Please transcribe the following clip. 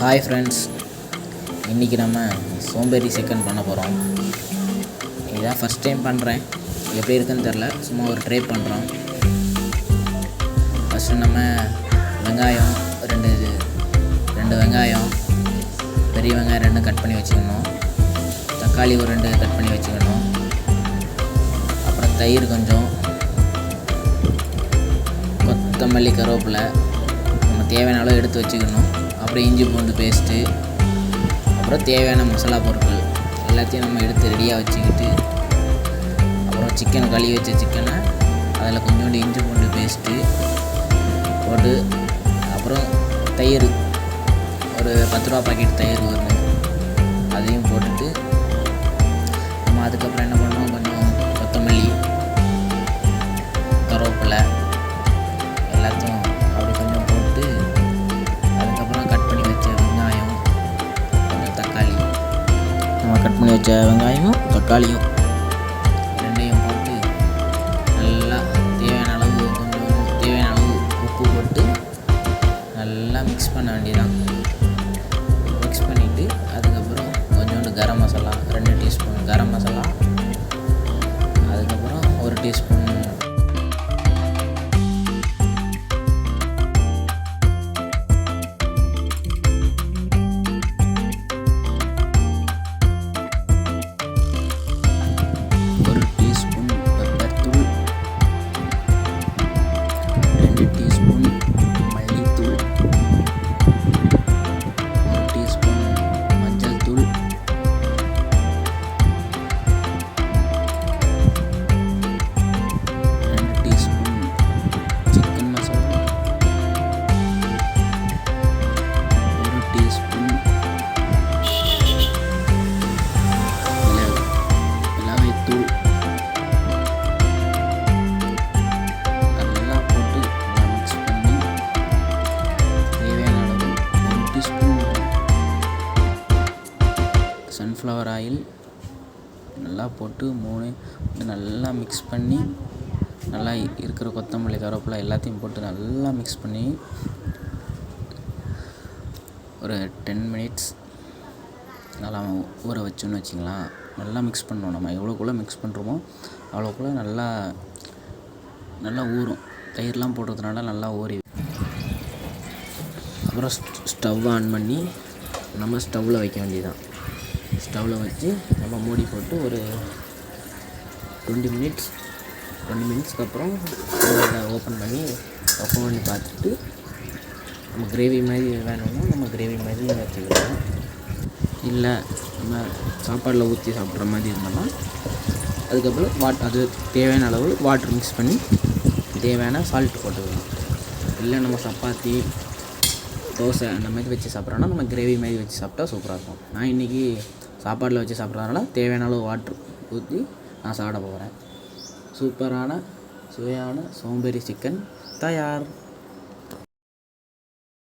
Hi friends இன்றைக்கி நம்ம சோம்பேறி சிக்கன் பண்ண போகிறோம் இதுதான் ஃபஸ்ட் டைம் பண்ணுறேன் எப்படி இருக்குன்னு தெரில சும்மா ஒரு ட்ரை பண்ணுறோம் ஃபஸ்ட்டு நம்ம வெங்காயம் ரெண்டு ரெண்டு வெங்காயம் பெரிய வெங்காயம் ரெண்டும் கட் பண்ணி வச்சுக்கணும். தக்காளி ஒரு ரெண்டு கட் பண்ணி வச்சுக்கணும். அப்புறம் தயிர் கொஞ்சம். கொத்தமல்லி கருவேப்பிலை. நம்ம தேவையான அளவு எடுத்து வச்சுக்கணும். அப்புறம் இஞ்சி பூண்டு பேஸ்ட்டு அப்புறம் தேவையான மசாலா பொருட்கள் எல்லாத்தையும் நம்ம எடுத்து ரெடியாக வச்சுக்கிட்டு அப்புறம் சிக்கன் கழுவி வச்ச சிக்கனை அதில் கொஞ்சோண்டு இஞ்சி பூண்டு பேஸ்ட்டு போட்டு அப்புறம் தயிர் ஒரு பத்து ரூபா பாக்கெட் தயிர் வரும் அதையும் போட்டுட்டு நம்ம அதுக்கப்புறம் என்ன பண்ணுவோம் கட் வெங்காயமும் தக்காளியும் ரெண்டையும் போட்டு நல்லா தேவையான அளவு கொஞ்சம் தேவையான அளவு உப்பு போட்டு நல்லா மிக்ஸ் பண்ண வேண்டியதான் மிக்ஸ் பண்ணிவிட்டு அதுக்கப்புறம் கொஞ்சோண்டு கரம் மசாலா ரெண்டு டீஸ்பூன் கரம் மசாலா அதுக்கப்புறம் ஒரு டீஸ்பூன் சன்ஃப்ளவர் ஆயில் நல்லா போட்டு மூணு நல்லா மிக்ஸ் பண்ணி நல்லா இருக்கிற கொத்தமல்லி கருவேப்பிலை எல்லாத்தையும் போட்டு நல்லா மிக்ஸ் பண்ணி ஒரு டென் மினிட்ஸ் நல்லா ஊற வச்சோன்னு வச்சிங்களேன் நல்லா மிக்ஸ் பண்ணணும் நம்ம. எவ்வளோக்குள்ளே மிக்ஸ் பண்ணுறோமோ அவ்வளோக்குள்ளே நல்லா நல்லா ஊறும். தயிர்லாம் போடுறதுனால நல்லா ஊறி அப்புறம் ஸ்டவ் ஆன் பண்ணி நம்ம ஸ்டவ்வில் வைக்க வேண்டியதுதான். ஸ்டவ்வில் வச்சு நம்ம மூடி போட்டு ஒரு டுவெண்ட்டி மினிட்ஸ் டுவெண்ட்டி மினிட்ஸ்க்கு அப்புறம் ஓப்பன் பண்ணி ஓப்பன் பண்ணி பார்த்துட்டு நம்ம கிரேவி மாதிரி வேணும்னா நம்ம கிரேவி மாதிரி வச்சுக்கலாம். இல்லை நம்ம சாப்பாடில் ஊற்றி சாப்பிட்ற மாதிரி இருந்தோம்னா அதுக்கப்புறம் வாட் அது தேவையான அளவு வாட்டர் மிக்ஸ் பண்ணி தேவையான சால்ட் போட்டுக்கலாம். இல்லை நம்ம சப்பாத்தி தோசை அந்த மாதிரி வச்சு சாப்பிட்றோன்னா நம்ம கிரேவி மாதிரி வச்சு சாப்பிட்டா சூப்பராக இருக்கும். நான் இன்றைக்கி சாப்பாட்டில் வச்சு சாப்பிட்றதுனால தேவையான அளவு வாட்ரு ஊற்றி நான் சாப்பிட போகிறேன் சூப்பரான சுவையான சோம்பேறி சிக்கன் தயார்.